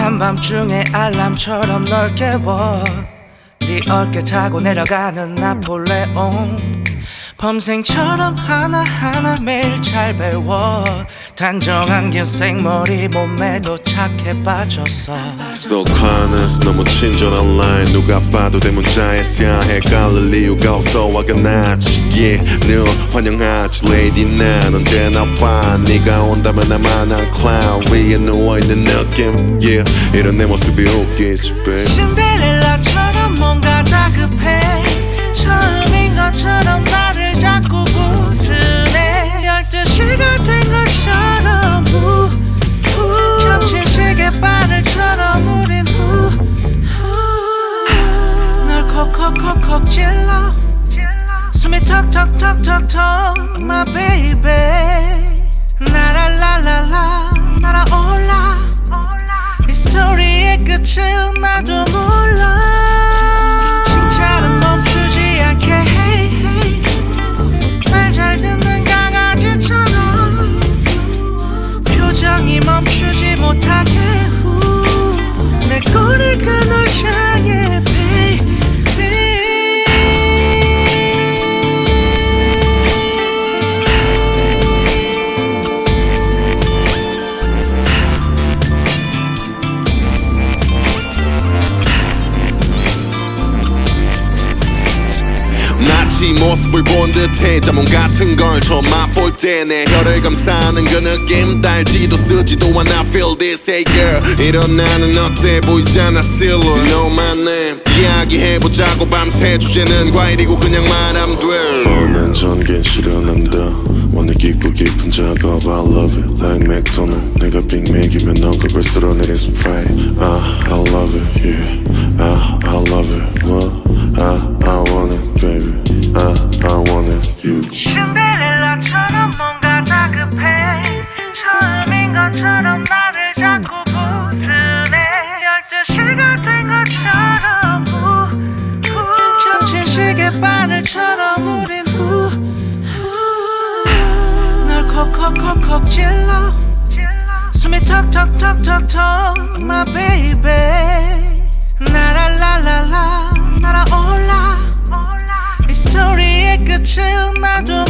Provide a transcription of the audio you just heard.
한밤중에 알람처럼 널 깨워. 네 어깨 타고 내려가는 나폴레옹. 범생처럼 하나하나 매일 잘 배워 단정한 게 생머리 몸매도 착해 빠졌어. So honest 너무 친절한 line 누가 봐도 대문자에 쓰야 헷갈릴 이유가 없어 와가나치 Yeah 늘 환영하지 lady 난 언제나 fine 네가 온다면 나만 한 clown 위에 누워있는 느낌. Yeah 이런 내 모습이 웃기지 babe 콕콕콕 콕 찔러. 숨이 턱턱턱턱턱 my baby. 나랄랄랄라 날아올라. 이 스토리의 끝을 나도 몰라. 칭찬은 멈추지 않게 말잘 듣는 강아지처럼. 표정이 멈추지 못하게 후. 내 꼬리가 널 향해 마치 모습을 본 듯해. 자몽 같은 걸 처음 맛볼 때 내 혀를 감싸는 그 느낌 달지도 쓰지도 않아. Feel this hey girl. 이런 나는 어때? 보이잖아 silver you know my name. 이야기해보자고 밤새 주제는 과일이고 그냥 말하면 돼. 뻔한 전개 실현한다. 오늘 깊고 깊은 작업 I love it. Like 맥도날드 내가 빅맥이면 넌 그걸 쓸어내린 스프라이트 Ah I 콕콕콕콕 찔러. 숨이 턱턱턱턱턱 my baby. 나랄랄랄라 날아올라. 이 스토리의 끝을 나도